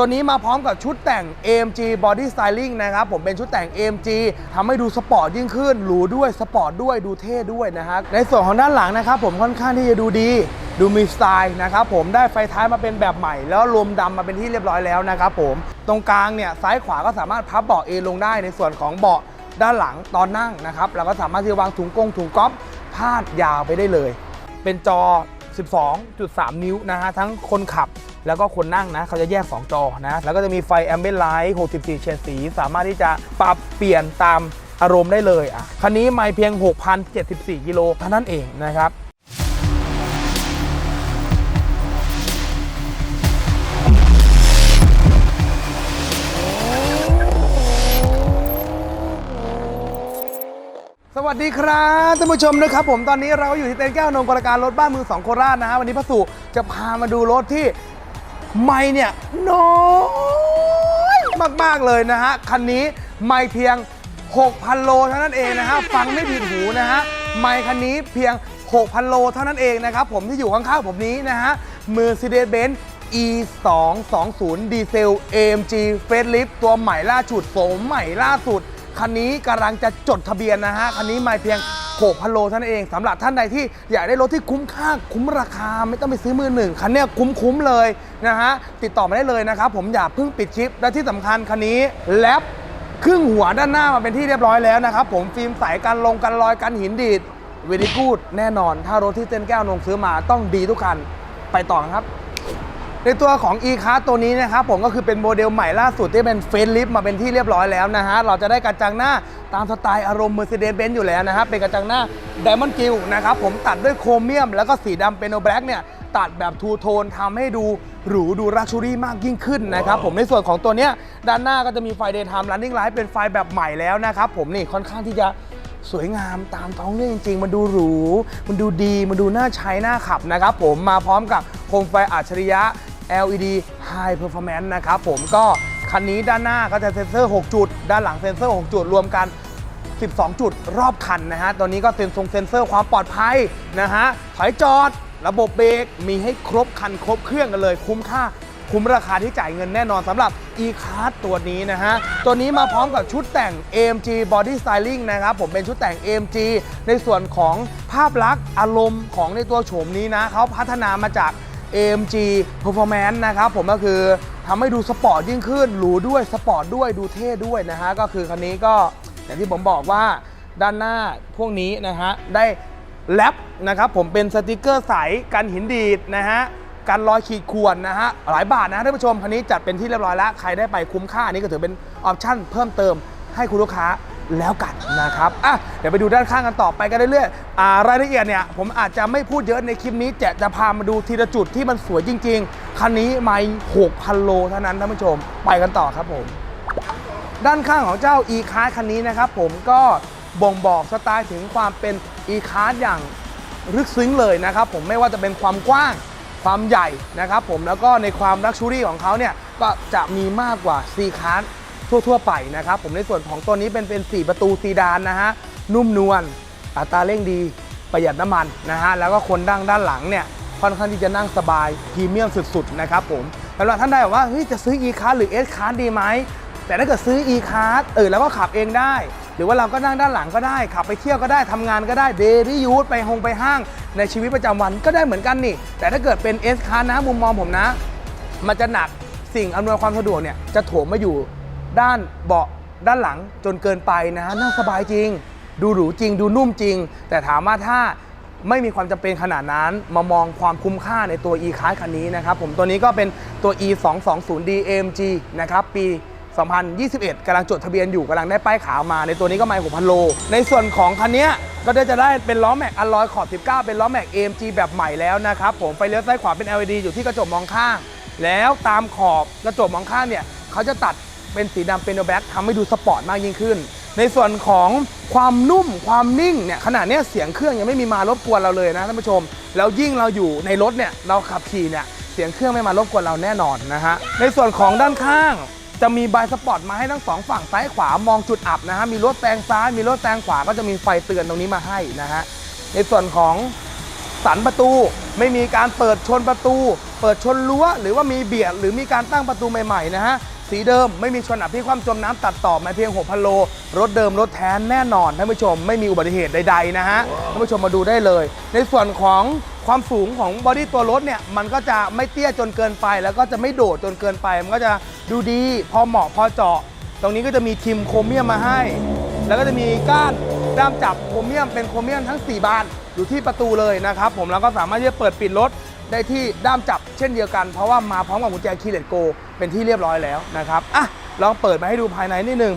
ตัวนี้มาพร้อมกับชุดแต่ง AMG Body Styling นะครับ ผมเป็นชุดแต่ง AMG ทำให้ดูสปอร์ตยิ่งขึ้น หรูด้วย สปอร์ตด้วย ดูเท่ด้วยนะครับในส่วนของด้านหลังนะครับ ผมค่อนข้างที่จะดูดีดูมีสไตล์นะครับผมได้ไฟท้ายมาเป็นแบบใหม่ แล้วลมดำมาเป็นที่เรียบร้อยแล้วนะครับผมตรงกลางเนี่ยซ้ายขวาก็สามารถพับเบาะเอนลงได้ในส่วนของเบาะด้านหลังตอนนั่งนะครับเราก็สามารถที่จะวางถุงกงถุงก๊อฟพาดยาวไปได้เลย เป็นจอ 12.3 นิ้วนะฮะทั้งคนขับ แล้วก็คนนั่งนะเขาจะแยก 2 จอนะ แล้วก็จะมีไฟแอมเบ l ไลท์64เฉดสี สามารถที่จะปรับเปลี่ยนตามอารมณ์ได้เลยอะคันนี้ไม่เพียง 6,074กิโลเท่านั้นเองนะครับสวัสดีครับท่านผู้ชมนะครับผมตอนนี้เราอยู่ที่เต็นท์แก้วนงกรการรถบ้านมือสองโคราชนะฮะวันนี้พระสุจะพามาดูรถที่ ไม่เนี่ยน้อยมาก ๆ เลยนะฮะ คันนี้ไม่เพียง 6,000 โลเท่านั้นเองนะฮะ ฟังไม่ผิดหูนะฮะ ไม่คันนี้เพียง 6,000 โลเท่านั้นเองนะครับ ผมที่อยู่ข้าง ๆ ผมนี้นะฮะ Mercedes-Benz E 2 2 0 ดีเซล AMG Facelift ตัวใหม่ล่าสุดโสมใหม่ล่าสุด คันนี้กำลังจะจดทะเบียนนะฮะ คันนี้ไม่เพียง 6,000โลเท่านั้นเองสำหรับท่านใดที่อยากได้รถที่คุ้มค่าคุ้มราคาไม่ต้องไปซื้อมือหนึ่งคันเนี้ยคุ้มๆเลยนะฮะติดต่อมาได้เลยนะครับผมอย่าเพิ่งปิดชิปและที่สำคัญคันนี้แลบครึ่งหัวด้านหน้ามาเป็นที่เรียบร้อยแล้วนะครับผมฟิล์มใสกันลงกันรอยกันหินดีดเวดีกูดแน่นอน ถ้ารถที่เต้นแก้วนงซื้อมาต้องดีทุกคันไปต่อครับ ในตัวของ e c a r ตัวนี้นะครับผมก็คือเป็นโมเดลใหม่ล่าสุดที่เป็นเฟซลิฟมาเป็นที่เรียบร้อยแล้วนะฮะ เราจะได้กระจังหน้าตามสไตล์อารมณ์ Mercedes-Benz อยู่แล้วนะครับเป็นกระจังหน้า Diamond g r i l l นะครับผมตัดด้วยโครเมียม แล้วก็สีดำเป็นโอแบล็กเนี่ยตัดแบบทูโทนทำให้ดูหรูดูรักชูรี่มากยิ่งขึ้นนะครับผมในส่วนของตัวเนี้ยด้านหน้าก็จะมีไฟ Daytime Running Light เป็นไฟแบบใหม่แล้วนะครับผมนี่ค่อนข้างที่จะสวยงามตามท้องเรื่องจริง ๆ มันดูหรู มันดูดี มันดูน่าใช้น่าขับนะครับผมมาพร้อมกับโคมไฟอัจฉริยะ LED High Performance นะครับผมก็คันนี้ด้านหน้าก็จะเซ็นเซอร์ 6 จุด ด้านหลังเซ็นเซอร์ 6 จุด รวมกัน 12 จุดรอบคันนะฮะตัวนี้ก็เซ็นทรงเซ็นเซอร์ความปลอดภัยนะฮะ ถอยจอด ระบบเบรก มีให้ครบคันครบเครื่องกันเลย คุ้มค่า คุ้มราคาที่จ่ายเงินแน่นอนสำหรับ e-card ตัวนี้นะฮะ ตัวนี้มาพร้อมกับชุดแต่ง AMG Body Styling นะครับ ผมเป็นชุดแต่ง AMG ในส่วนของภาพลักษณ์อารมณ์ของในตัวโฉมนี้นะเขาพัฒนามาจาก AMG Performance นะครับผมก็คือทำให้ดูสปอร์ตยิ่งขึ้น หรูด้วยสปอร์ตด้วยดูเท่ด้วยนะฮะก็คือคันนี้ก็อย่างที่ผมบอกว่าด้านหน้าพวกนี้นะฮะได้แรปนะครับผมเป็นสติกเกอร์ใสกันหินดีดนะฮะกันรอยขีดข่วนนะฮะหลายบาทนะท่านผู้ชมคันนี้จัดเป็นที่เรียบร้อยแล้ว ใครได้ไปคุ้มค่าอันนี้ก็ถือเป็นออปชั่นเพิ่มเติมให้คุณลูกค้า แล้วกันนะครับอะเดี๋ยวไปดูด้านข้างกันต่อไปกันเรื่อยๆอ่ารายละเอียดเนี่ยผมอาจจะไม่พูดเยอะในคลิปนี้จะจะพามาดูทีละจุดที่มันสวยจริง ๆ คันนี้ไม่6,000 โลเท่านั้นท่านผู้ชม ไปกันต่อครับผม ด้านข้างของเจ้า e c a r คันนี้นะครับผมก็บ่งบอกสไตล์ถึงความเป็น e c a r อย่างลึกซึ้งเลยนะครับผมไม่ว่าจะเป็นความกว้างความใหญ่นะครับผมแล้วก็ในความลักชูรี่ของเขาเนี่ยก็จะมีมากกว่า c c a r ทั่ว ๆ ไปนะครับ ผมในส่วนของตัวนี้เป็นเป็น 4 ประตูซีดานนะฮะ นุ่มนวล อัตราเร่งดี ประหยัดน้ำมันนะฮะ แล้วก็คนดั้งด้านหลังเนี่ย ค่อนข้างที่จะนั่งสบาย พรีเมียมสุด ๆ นะครับผมสำหรับท่านใดบอกว่า เฮ้ย จะซื้อ e c a r หรือ s c a r ดีไหม แต่ถ้าเกิดซื้อ e-card เออแล้วก็ขับเองได้ หรือว่าเราก็นั่งด้านหลังก็ได้ ขับไปเที่ยวก็ได้ทำงานก็ได้เดลี่ยูทไปหงไปห้าง ในชีวิตประจำวันก็ได้เหมือนกันนี่ แต่ถ้าเกิดเป็น S-Card นะมุมมองผมนะ มันจะหนักสิ่งอำนวยความสะดวกเนี่ยจะโถมมาอยู่ ด้านเบาะด้านหลังจนเกินไปนะนั่งสบายจริง ดูหรูจริง ดูนุ่มจริง แต่ถามว่าถ้าไม่มีความจำเป็นขนาดนั้นมามองความคุ้มค่าในตัว e-card คันนี้นะครับผมตัวนี้ก็เป็นตัว e 2 2 0 d AMG นะครับปี 2021กำลังจดทะเบียนอยู่กำลังได้ป้ายขาวมาในตัวนี้ก็ไม่6,000โล ในส่วนของคันนี้ก็ได้จะได้เป็นล้อแม็กอลลอยขอบ 19 เป็นล้อแม็ก AMG แบบใหม่แล้วนะครับผมไฟเลี้ยวซ้ายขวาเป็น LED อยู่ที่กระจกมองข้าง แล้วตามขอบกระจกมองข้างเนี่ยเขาจะตัด เป็นสีดำเป็นโนแบ็กทำให้ดูสปอร์ตมากยิ่งขึ้น ในส่วนของความนุ่มความนิ่งเนี่ยขนาดเนี้ยเสียงเครื่องยังไม่มีมารบกวนเราเลยนะท่านผู้ชม แล้วยิ่งเราอยู่ในรถเนี่ยเราขับขี่เนี่ยเสียงเครื่องไม่มารบกวนเราแน่นอนนะฮะในส่วนของด้านข้างจะมีบายสปอร์ตมาให้ทั้งสองฝั่งซ้ายขวามองจุดอับนะฮะมีรถแซงซ้ายมีรถแซงขวาก็จะมีไฟเตือนตรงนี้มาให้นะฮะในส่วนของสันประตูไม่มีการเปิดชนประตู เปิดชนรั้วหรือว่ามีเบียดหรือมีการตั้งประตูใหม่ๆนะฮะ สีเดิมไม่มีชนอับที่ความจมน้ำตัดต่อมาเพียง6พันโล รถเดิมรถแท้แน่นอนท่านผู้ชมไม่มีอุบัติเหตุใดๆนะฮะท่านผู้ชมมาดูได้เลย ในส่วนของความสูงของบอดี้ตัวรถเนี่ยมันก็จะไม่เตี้ยจนเกินไป แล้วก็จะไม่โดดจนเกินไป มันก็จะดูดีพอเหมาะพอเจาะ ตรงนี้ก็จะมีทิมโครเมียมมาให้ แล้วก็จะมีก้านด้ามจับโครเมียมเป็นโครเมียมทั้ง 4 บานอยู่ที่ประตูเลยนะครับผมแล้วก็สามารถที่จะเปิดปิดรถ ได้ที่ด้ามจับเช่นเดียวกัน เพราะว่ามาพร้อมกับกุญแจคีย์เลตโกเป็นที่เรียบร้อยแล้วนะครับอะลองเปิดมาให้ดูภายในนิดนึง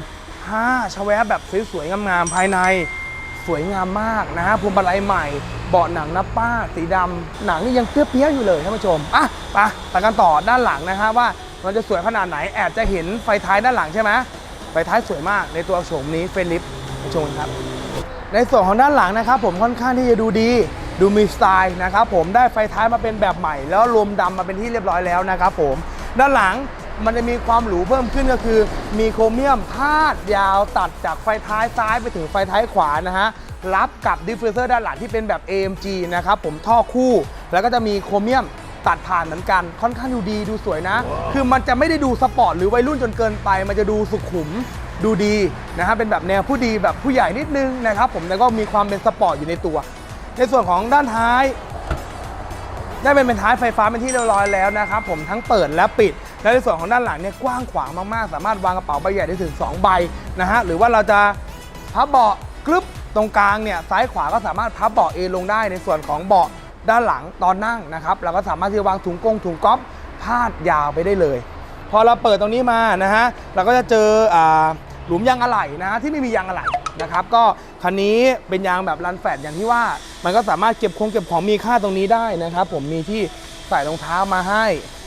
ฮ่าชแวะแบบสวยๆงามๆภายในสวยงามมากนะฮะพวงมาลัยใหม่ เบาะหนังนับป้า สีดำหนังนี่ยังเปรี้ยวๆอยู่เลยท่านผู้ชมอะไปไปกันต่อด้านหลังนะฮะว่ามันจะสวยขนาดไหนแอบจะเห็นไฟท้ายด้านหลังใช่ไหมไฟท้ายสวยมากในตัวโฉมนี้เฟรนลิฟไปชมครับ ในส่วนของด้านหลังนะครับผมค่อนข้างที่จะดูดี ดูมีสไตล์นะครับผมได้ไฟท้ายมาเป็นแบบใหม่ แล้วรวมดำมาเป็นที่เรียบร้อยแล้วนะครับผมด้านหลังมันจะมีความหรูเพิ่มขึ้นก็คือ มีโครเมียมพาดยาวตัดจากไฟท้ายซ้ายไปถึงไฟท้ายขวานะฮะรับกับดิฟฟิวเซอร์ด้านหลังที่เป็นแบบ AMG นะครับผมท่อคู่ แล้วก็จะมีโครเมียมตัดผ่านเหมือนกันค่อนข้างดูดีดูสวยนะ คือมันจะไม่ได้ดูสปอร์ตหรือวัยรุ่นจนเกินไป มันจะดูสุขุมดูดีนะฮะเป็นแบบแนวผู้ดีแบบผู้ใหญ่นิดนึงนะครับผมแล้วก็มีความเป็นสปอร์ตอยู่ในตัว ในส่วนของด้านท้าย ได้เป็นเป็นท้ายไฟฟ้าเป็นที่เรียบร้อยแล้วนะครับผมทั้งเปิดและปิด และในส่วนของด้านหลังเนี่ยกว้างขวางมากๆ สามารถวางกระเป๋าใบใหญ่ได้ถึง 2 ใบนะฮะหรือว่าเราจะพับเบาะกรึบตรงกลางเนี่ยซ้ายขวาก็สามารถพับเบาะเอนลงได้ในส่วนของเบาะด้านหลังตอนนั่งนะครับเราก็สามารถที่จะวางถุงกงถุงก๊อฟพาดยาวไปได้เลย พอเราเปิดตรงนี้มานะฮะเราก็จะเจออหลุมยางอะไหล่นะฮะที่ไม่มียางอะไหล่ นะครับก็คันนี้เป็นยางแบบรันแฟตอย่างที่ว่า มันก็สามารถเก็บคงเก็บของมีค่าตรงนี้ได้นะครับ ผมมีที่ใส่รองเท้ามาให้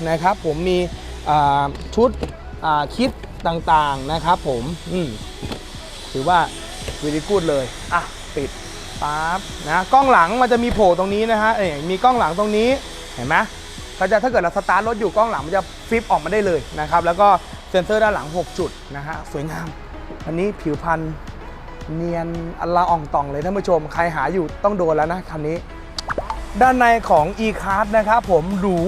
นะครับ ผมมีชุดคิดต่างๆนะครับ ผมอืมถือว่าวิดีกูดเลยอะปิดปั๊บนะกล้องหลังมันจะมีโผล่ตรงนี้นะฮะเอ้มีกล้องหลังตรงนี้เห็นไหมก็จะถ้าเกิดเราสตาร์ทรถอยู่กล้องหลังมันจะฟิปออกมาได้เลยนะครับ แล้วก็เซ็นเซอร์ด้านหลัง 6 จุดนะฮะสวยงาม อันนี้ผิวพรรณ เนียนอลาอ่องต่องเลยท่านผู้ชม ใครหาอยู่ต้องโดนแล้วนะคันนี้ ด้านในของ e-card นะครับผมหรู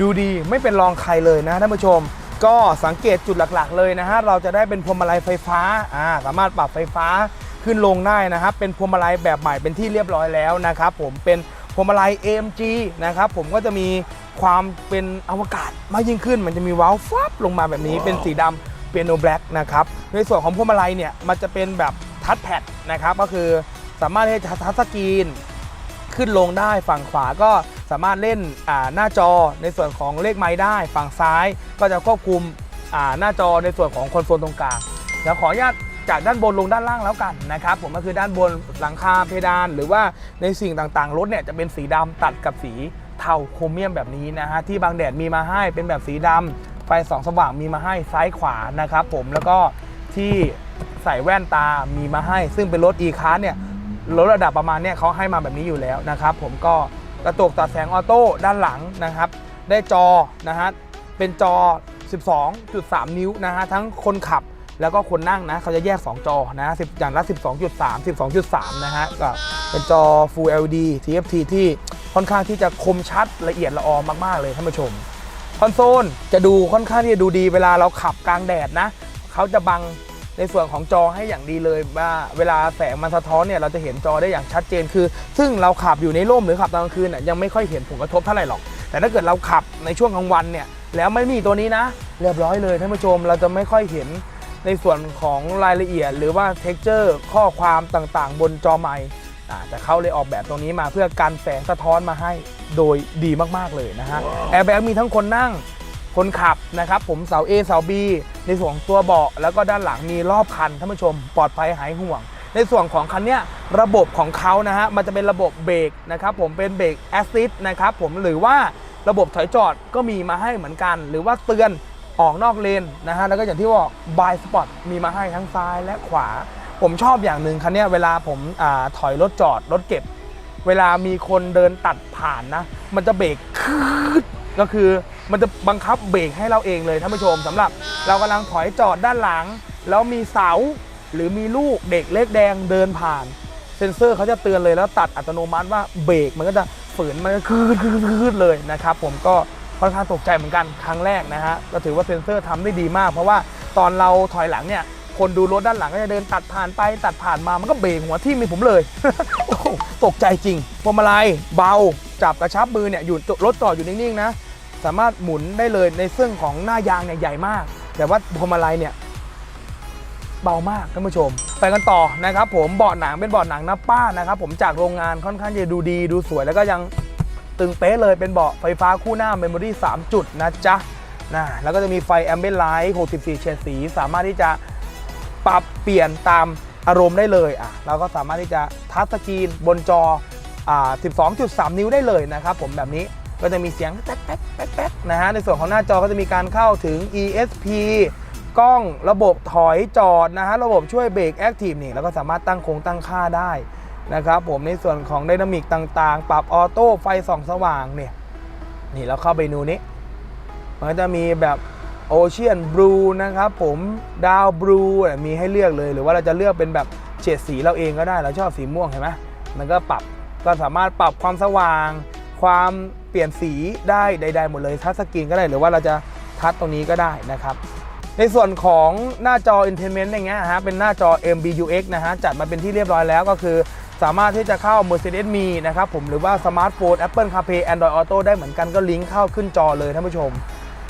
ดูดีไม่เป็นรองใครเลยนะท่านผู้ชม ก็สังเกตจุดหลักๆ เลยนะฮะเราจะได้เป็นพวงมาลัยไฟฟ้าอ่าสามารถปรับไฟฟ้าขึ้นลงได้นะครับเป็นพวงมาลัยแบบใหม่เป็นที่เรียบร้อยแล้วนะครับผมเป็นพวงมาลัย AMG นะครับผมก็จะมีความเป็นอวกาศมากยิ่งขึ้น มันจะมีว้าวฟับลงมาแบบนี้เป็นสีดำเปียโนแบล็กนะครับในส่วนของพวงมาลัยเนี่ยมันจะเป็นแบบ ทัชแพดนะครับก็คือสามารถที่จะทัชสกรีนขึ้นลงได้ฝั่งขวาก็สามารถเล่นหน้าจอในส่วนของเลขไม้ได้ ฝั่งซ้ายก็จะควบคุมหน้าจอในส่วนของคอนโซลตรงกลางเดี๋ยวขออนุญาตจากด้านบนลงด้านล่างแล้วกันนะครับผมก็คือด้านบนหลังคาเพดาน หรือว่าในสิ่งต่างๆรถเนี่ยจะเป็นสีดำตัดกับสีเทาโครเมียมแบบนี้นะฮะที่บางแดดมีมาให้เป็นแบบสีดำไฟสองสว่างมีมาให้ซ้ายขวานะครับผมแล้วก็ที่ ใส่แว่นตามีมาให้ ซึ่งเป็นรถ e c a r เนี่ยรถระดับประมาณเนี้ยเขาให้มาแบบนี้อยู่แล้วนะครับ ผมก็กระจกตัดแสงออโต้ด้านหลังนะครับ ได้จอนะฮะเป็นจอ 12.3 นิ้วนะฮะทั้งคนขับแล้วก็คนนั่งนะเขาจะแยก 2 จอนะ10อย่างละ 12.3 12.3 นะฮะก็เป็นจอ Full LED TFT ที่ค่อนข้างที่จะคมชัดละเอียดละออมาก ๆ เลยท่านผู้ชม คอนโซลจะดูค่อนข้างที่จะดูดีเวลาเราขับกลางแดดนะเขาจะบัง ในส่วนของจอให้อย่างดีเลยว่าเวลาแสงมันสะท้อนเนี่ยเราจะเห็นจอได้อย่างชัดเจนคือ ซึ่งเราขับอยู่ในร่มหรือขับตอนกลางคืนน่ะยังไม่ค่อยเห็นผลกระทบเท่าไหร่หรอก แต่ถ้าเกิดเราขับในช่วงกลางวันเนี่ยแล้วไม่มีตัวนี้นะ เรียบร้อยเลยท่านผู้ชมเราจะไม่ค่อยเห็นในส่วนของรายละเอียด หรือว่าเท็กเจอร์ข้อความต่างๆ บนจอไมค์อ่าแต่เขาเลยออกแบบตรงนี้มาเพื่อกันแสงสะท้อนมาให้โดยดีมากๆเลยนะฮะแอร์แบ็กมีทั้งคนนั่ง คนขับนะครับ ผมเสา A เสา B ในส่วนของตัวเบาะแล้วก็ด้านหลังมีรอบคันท่านผู้ชมปลอดภัยหายห่วง ในส่วนของคันเนี้ยระบบของเขานะฮะมันจะเป็นระบบเบรกนะครับผมเป็นเบรกแอสซิสนะครับผมหรือว่าระบบถอยจอดก็มีมาให้เหมือนกัน หรือว่าเตือนออกนอกเลนนะฮะแล้วก็อย่างที่บอกบายสปอตมีมาให้ทั้งซ้ายและขวา ผมชอบอย่างหนึ่งคันเนี้ยเวลาผมอาถอยรถจอดรถเก็บ เวลามีคนเดินตัดผ่านนะ มันจะเบรกคืด ก็คือมันจะบังคับเบรกให้เราเองเลยท่านผู้ชมสำหรับ เรากำลังถอยจอดด้านหลัง แล้วมีเสาหรือมีลูกเด็กเล็กแดงเดินผ่าน เซ็นเซอร์เขาจะเตือนเลยแล้วตัดอัตโนมัติว่าเบรกมันก็จะฝืนมันก็คืดคืดคืดเลยนะครับผมก็ค่อนข้างตกใจเหมือนกันครั้งแรกนะฮะก็ถือว่าเซ็นเซอร์ทำได้ดีมาก เพราะว่าตอนเราถอยหลังเนี่ยคนดูรถด้านหลังก็จะเดินตัดผ่านไปตัดผ่านมามันก็เบรกหัวทิ่มีผมเลยตกใจจริงพวงมาลัยเบาจับกระชับมือเนี่ยอยู่รถจอดอยู่นิ่งๆนะ สามารถหมุนได้เลยในซึ่งของหน้ายางเนี่ยใหญ่มาก แต่ว่าพวงมาลัยเนี่ยเบามากท่านผู้ชม ไปกันต่อนะครับ ผมเบาะหนังเป็นเบาะหนังนะป้านะครับ ผมจากโรงงานค่อนข้างจะดูดีดูสวยแล้วก็ยังตึงเป๊ะเลยเป็นเบาะไฟฟ้าคู่หน้าเมมโมรี่3จุดนะจ๊ะนะแล้วก็จะมีไฟแอมเบ n ไลท์64 เฉดสี สามารถที่จะปรับเปลี่ยนตามอารมณ์ได้เลยอะเราก็สามารถที่จะทัชสกรีนบนจออ่า12.3 นิ้วได้เลยนะครับผมแบบนี้ ก็จะมีเสียงแป๊กแป๊กแป๊กแป๊กนะฮะในส่วนของหน้าจอก็จะมีการเข้าถึง ESP กล้องระบบถอยจอดนะฮะระบบช่วยเบรกแอคทีฟนี่แล้วก็สามารถตั้งคงตั้งค่าได้นะครับผมในส่วนของไดนามิกต่างๆ ปรับออโต้ไฟส่องสว่างเนี่ยนี่เราเข้าไปนูนี้ มันก็จะมีแบบโอเชียนบลูนะครับผมดาวบลูมีให้เลือกเลย หรือว่าเราจะเลือกเป็นแบบเฉดสีเราเองก็ได้เราชอบสีม่วงเห็นไหมมันก็ปรับก็สามารถปรับความสว่าง ความเปลี่ยนสีได้ใด ๆ หมดเลยทัชสกรีนก็ได้หรือว่าเราจะทัชตรงนี้ก็ได้นะครับในส่วนของหน้าจอ Entertainment อย่างเงี้ยฮะเป็นหน้าจอ MBUX นะฮะจัดมาเป็นที่เรียบร้อยแล้วก็คือสามารถที่จะเข้า Mercedes Me นะครับผมหรือว่าสมาร์ทโฟน Apple CarPlay Android Auto ได้เหมือนกันก็ลิงก์เข้าขึ้นจอเลยท่านผู้ชม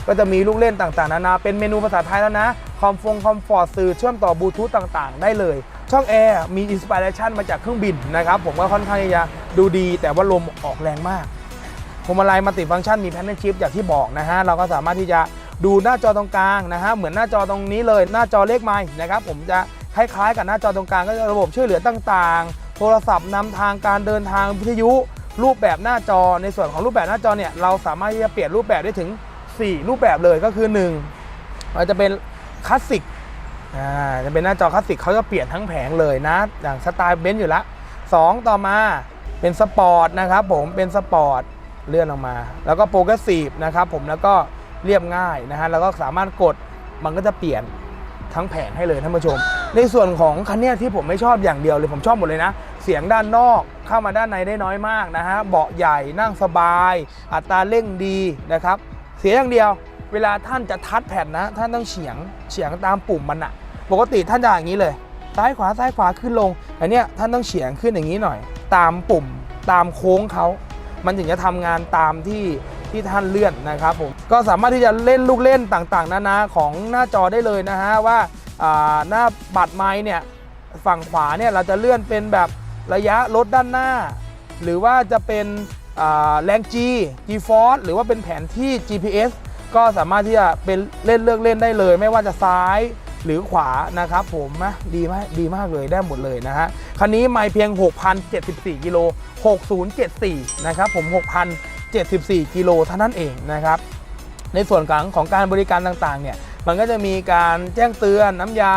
ก็จะมีลูกเล่นต่างๆ นานา เป็นเมนูภาษาไทยแล้วนะ คอมฟงคอมฟอร์ตสื่อเชื่อมต่อบลูทูธต่างๆ ได้เลย ช่องแอร์มีอินสปิเรชันมาจากเครื่องบินนะครับ ผมก็ค่อนข้างจะดูดี แต่ว่าลมออกแรงมากพวงมาลัยมัลติฟังก์ชันมีแพนเนลชิพอย่างที่บอกนะฮะ เราก็สามารถที่จะดูหน้าจอตรงกลางนะฮะ เหมือนหน้าจอตรงนี้เลย หน้าจอเลขไม้นะครับ ผมจะคล้ายๆกับหน้าจอตรงกลางก็จะระบบช่วยเหลือต่างๆ โทรศัพท์นำทางการเดินทางวิทยุ รูปแบบหน้าจอ ในส่วนของรูปแบบหน้าจอเนี่ย เราสามารถที่จะเปลี่ยนรูปแบบได้ถึง 4 รูปแบบเลยก็คือ1มันจะเป็นคลาสสิกอ่าจะเป็นหน้าจอคลาสสิกเขาจะเปลี่ยนทั้งแผงเลยนะ อย่างสไตล์เบนซ์อยู่ละ 2 ต่อมาเป็นสปอร์ตนะครับผมเป็นสปอร์ตเลื่อนออกมา แล้วก็โปรเกรสซีฟนะครับผมแล้วก็เรียบง่ายนะฮะแล้วก็สามารถกดมันก็จะเปลี่ยนทั้งแผงให้เลยท่านผู้ชม ในส่วนของคันเนี้ที่ผมไม่ชอบอย่างเดียวเลยผมชอบหมดเลยนะ เสียงด้านนอกเข้ามาด้านในได้น้อยมากนะฮะเบาะใหญ่นั่งสบาย อัตราเร่งดีนะครับ สียอย่างเดียว เวลาท่านจะทัดแผ่นนะ ท่านต้องเฉียงเฉียงตามปุ่มมันอะปกติท่านจะอย่างนี้เลย ซ้ายขวาซ้ายขวาขึ้นลงแต่เนี้ยท่านต้องเฉียงขึ้นอย่างนี้หน่อย ตามปุ่มตามโค้งเขา มันถึงจะทำงานตามที่ที่ท่านเลื่อนนะครับผมก็สามารถที่จะเล่นลูกเล่นต่างๆ นานาของหน้าจอได้เลยนะฮะว่าอ่าหน้าบัตรไม้เนี่ยฝั่งขวาเนี่ยเราจะเลื่อนเป็นแบบระยะรถด้านหน้า หรือว่าจะเป็น แรง G G Force หรือว่าเป็นแผนที่ GPS ก็สามารถที่จะเป็นเล่นเลือกเล่นได้เลย ไม่ว่าจะซ้ายหรือขวานะครับผมนะดีมากดีมากเลยได้หมดเลยนะฮะคันนี้ไม่เพียง 6,074กิโล6074 นะครับผม 6,074กิโลเท่านั้นเองนะครับ ในส่วนของของการบริการต่างๆ เนี่ย มันก็จะมีการแจ้งเตือนน้ำยา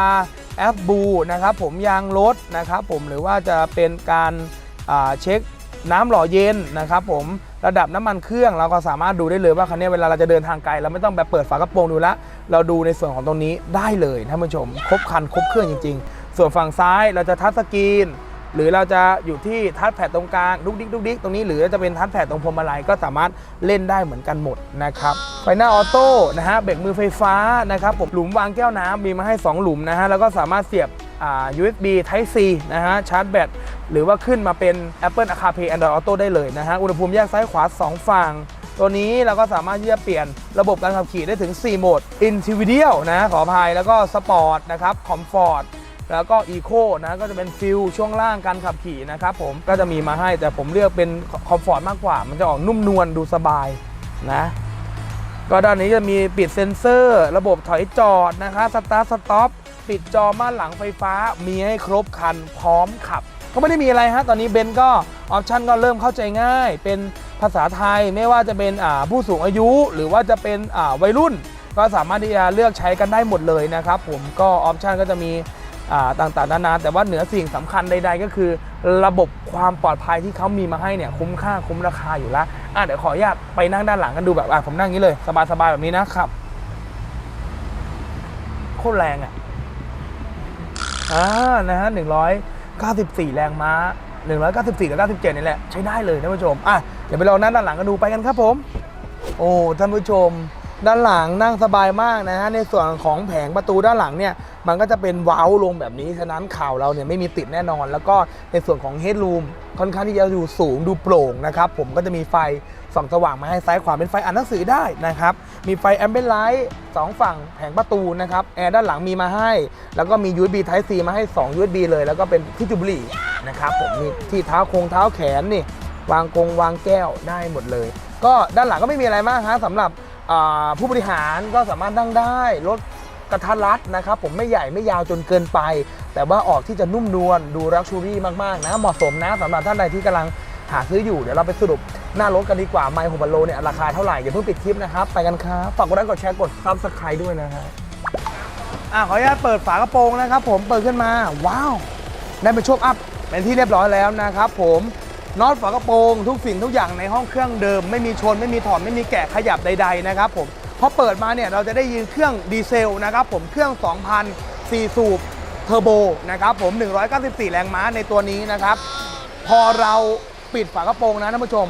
แอฟบูนะครับผมยางรถนะครับผมหรือว่าจะเป็นการเช็ค น้ำหล่อเย็นนะครับผมระดับน้ำมันเครื่องเราก็สามารถดูได้เลยว่าคันนี้เวลาเราจะเดินทางไกลเราไม่ต้องแบบเปิดฝากระโปรงดูละเราดูในส่วนของตรงนี้ได้เลยท่านผู้ชม ครบคันครบเครื่องจริง ๆ ส่วนฝั่งซ้ายเราจะทัชสกรีนหรือเราจะอยู่ที่ทัชแพดตรงกลางดุกดิกดุกดิกตรงนี้หรือจะเป็นทัชแพดตรงพวงมาลัยก็สามารถเล่นได้เหมือนกันหมดนะครับไฟหน้าออโต้นะฮะเบรกมือไฟฟ้านะครับผมหลุมวางแก้วน้ำมีมาให้ 2 หลุมนะฮะแล้วก็สามารถเสียบอ่า USB Type C นะฮะชาร์จแบต หรือว่าขึ้นมาเป็น Apple CarPlay Android Auto ได้เลยนะฮะ อุณหภูมิแยกซ้ายขวา 2 ฝั่ง ตัวนี้เราก็สามารถที่จะเปลี่ยนระบบการขับขี่ได้ถึง 4 โหมด Individual นะ ขออภัย แล้วก็ Sport นะครับ Comfort แล้วก็ Eco นะ ก็จะเป็นฟิลช่วงล่างการขับขี่นะครับผม ก็จะมีมาให้แต่ผมเลือกเป็นคอมฟอร์ตมากกว่า มันจะออกนุ่มนวลดูสบายนะก็ด้านนี้จะมีปิดเซ็นเซอร์ ระบบถอยจอดนะคะสตาร์ทสต็อปปิดจอม่านหลังไฟฟ้ามีให้ครบคันพร้อมขับ ก็ไม่ได้มีอะไรฮะตอนนี้เบนก็ออปชันก็เริ่มเข้าใจง่าย เป็นภาษาไทยไม่ว่าจะเป็นผู้สูงอายุ หรือว่าจะเป็นวัยรุ่น ก็สามารถที่จะเลือกใช้กันได้หมดเลยนะครับผมก็ออปชันก็จะมีต่างๆนานาแต่ว่าเหนือสิ่งสำคัญใด ๆ ก็คือ ระบบความปลอดภัยที่เขามีมาให้เนี่ยคุ้มค่าคุ้มราคาอยู่แล้วอะเดี๋ยวขออนุญาตไปนั่งด้านหลังกันดูแบบอะผมนั่งอย่างนี้เลย สบายๆแบบนี้นะครับโคตรแรงอะอ่านะฮะหนึ่งร้อย เก้าสิบสี่แรงม้าหนึ่งร้อยเก้าสิบสี่กับเก้าสิบเจ็ดนี่แหละ ใช้ได้เลยท่านผู้ชม อะ เดี๋ยวไปลองนั่งด้านหลังกันดูไปกันครับผม โอ้ท่านผู้ชม ด้านหลังนั่งสบายมากนะฮะ ในส่วนของแผงประตูด้านหลังเนี่ย มันก็จะเป็นเว้าลงแบบนี้ ฉะนั้นข่าวเราเนี่ยไม่มีติดแน่นอน แล้วก็ในส่วนของเฮดรูมค่อนข้างที่จะดูสูงดูโปร่งนะครับ ผมก็จะมีไฟ ส่องสว่างมาให้ซ้ายขวาเป็นไฟอ่านหนังสือได้นะครับ มีไฟแอมเบ l ไลท์สองฝั่งแผงประตูนะครับแอร์ด้านหลังมีมาให้ แล้วก็มี USB Type C มาให้ 2 USB เลย แล้วก็เป็นที่จุบุหรี่นะครับผมมีที่เท้าโครงเท้าแขนนี่วางกงวางแก้วได้หมดเลย ก็ด้านหลังก็ไม่มีอะไรมากฮะสำหรับผู้บริหารก็สามารถนั่งได้รถกระทัดรัดนะครับผมไม่ใหญ่ไม่ยาวจนเกินไป แต่ว่าออกที่จะนุ่มนวลดูรักชูรี่มาก ๆ นะ เหมาะสมนะสำหรับท่านใดที่กำลัง หาซื้ออยู่เดี๋ยวเราไปสรุปหน้ารถกันดีกว่าไมค์หกพันโลเนี่ยราคาเท่าไหร่อย่าเพิ่งปิดคลิปนะครับ ไปกันครับฝากกดไลค์กดแชร์กดซับสไครต์ด้วยนะฮะอะขออนุญาตเปิดฝากระโปรงนะครับ ผมเปิดขึ้นมาว้าวได้เป็นโชคอัพเป็นที่เรียบร้อยแล้วนะครับผมน็อตฝากระโปรงทุกสิ่งทุกอย่างในห้องเครื่องเดิม ไม่มีชนไม่มีถอดไม่มีแกะขยับใด ๆ นะครับผมพอเปิดมาเนี่ยเราจะได้ยินเครื่องดีเซลนะครับผมเครื่อง 2,000 4 สูบเทอร์โบนะครับผม 194 แรงม้าในตัวนี้นะครับ พอเรา ปิดฝากระโปรงนะท่านผู้ชม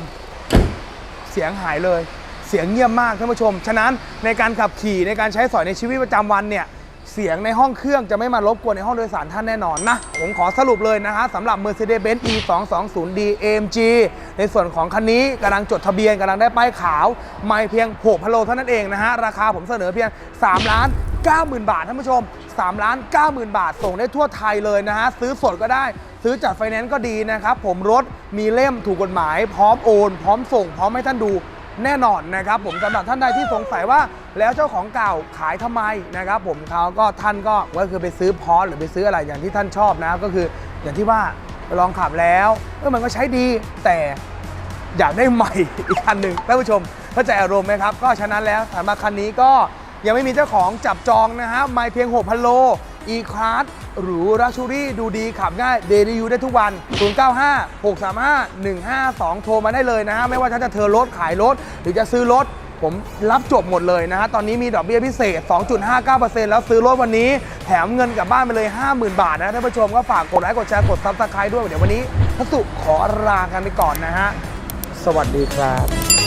เสียงหายเลย เสียงเงียบมากท่านผู้ชม ฉะนั้นในการขับขี่ในการใช้สอยในชีวิตประจำวันเนี่ย เสียงในห้องเครื่องจะไม่มารบกวนในห้องโดยสารท่านแน่นอนนะ ผมขอสรุปเลยนะฮะสำหรับ Mercedes-Benz E 2 2 0 D AMG ในส่วนของคันนี้กำลังจดทะเบียนกำลังได้ป้ายขาว ไม่เพียง6พันโลเท่านั้นเองนะฮะ ราคาผมเสนอเพียง 3 ล้าน 90,000 บาทท่านผู้ชม 3 ล้าน 90,000 บาท ส่งได้ทั่วไทยเลยนะฮะ ซื้อสดก็ได้ซื้อจัดไฟแนนซ์ก็ดีนะครับ ผมรถมีเล่มถูกกฎหมาย พร้อมโอน พร้อมส่ง พร้อมให้ท่านดูแน่นอนนะครับ ผมสำหรับท่านใดที่สงสัยว่า แล้วเจ้าของเก่าขายทำไมนะครับผมเขาก็ท่านก็ก็คือไปซื้อพอสหรือไปซื้ออะไรอย่างที่ท่านชอบนะก็คืออย่างที่ว่าลองขับแล้วเออมันก็ใช้ดีแต่อยากได้ใหม่อีกคันหนึ่งท่านผู้ชมเข้าใจอารมณ์ไหมครับ ก็ฉะนั้นแล้วสำหรับคันนี้ก็ยังไม่มีเจ้าของจับจองนะฮะไม่เพียง 6,000 โล e c l a s หรูรักชูรี่ดูดีขับง่ายเดลิยูได้ทุกวัน 095 635 152 โทรมาได้เลยนะฮะไม่ว่าท่านจะเธอรถขายรถหรือจะซื้อรถ ผมรับจบหมดเลยนะฮะ ตอนนี้มีดอกเบี้ยพิเศษ 2.59%แล้วซื้อรถวันนี้ แถมเงินกลับบ้านไปเลย 50,000 บาทนะท่านผู้ชมก็ฝากกดไลค์กดแชร์กดซับสไครต์ด้วย เดี๋ยววันนี้พัสุขอลากันไปก่อนนะฮะ สวัสดีครับ